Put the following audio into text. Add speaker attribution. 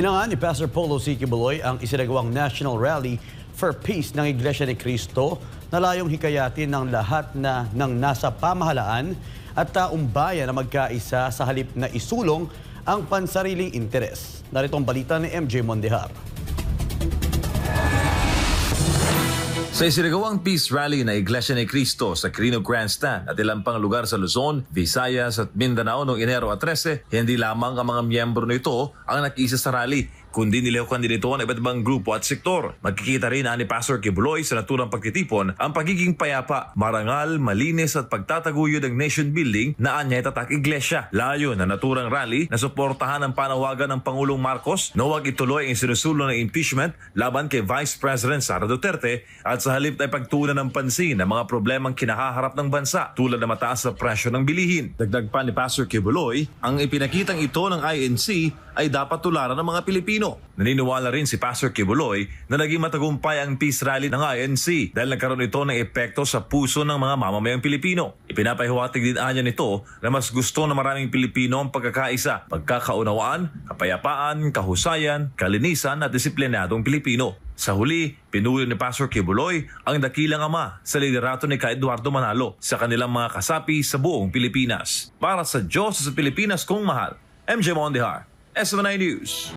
Speaker 1: Hinangaan ni Pastor Polo C. Kibuloy ang isinagawang National Rally for Peace ng Iglesia ni Cristo na layong hikayatin ng lahat na ng nasa pamahalaan at taong bayan na magkaisa sa halip na isulong ang pansariling interes. Narito ang balita ni MJ Mondehar.
Speaker 2: Sa isinagawang peace rally na Iglesia ni Cristo sa Quirino Grandstand at ilang pang lugar sa Luzon, Visayas at Mindanao noong Enero at 13, hindi lamang ang mga miyembro nito ang nakisa sa rally, kundi nilihukan din ito ng iba't ibang grupo at sektor. Magkikita rin ni Pastor Kibuloy sa naturang pagtitipon ang pagiging payapa, marangal, malinis at pagtataguyod ng nation building na anya tatak iglesia. Layo na naturang rally na suportahan ang panawagan ng Pangulong Marcos na huwag ituloy ang sinusulong ng impeachment laban kay Vice President Sara Duterte at sa halip na ipagtunan ng pansin ang mga problemang kinahaharap ng bansa tulad ng mataas na presyo ng bilihin. Dagdag pa ni Pastor Kibuloy, ang ipinakitang ito ng INC ay dapat tularan ng mga Pilipino. Naniniwala rin si Pastor Kibuloy na naging matagumpay ang peace rally ng INC dahil nagkaroon ito ng epekto sa puso ng mga mamamayang Pilipino. Ipinapahiwatig din anya nito na mas gusto ng maraming Pilipino ang pagkakaisa, pagkakaunawaan, kapayapaan, kahusayan, kalinisan at disiplinadong Pilipino. Sa huli, pinuli ni Pastor Kibuloy ang dakilang ama sa liderato ni Ka Eduardo Manalo sa kanilang mga kasapi sa buong Pilipinas. Para sa Diyos sa Pilipinas kong mahal, MJ Mondihar, SMNA News.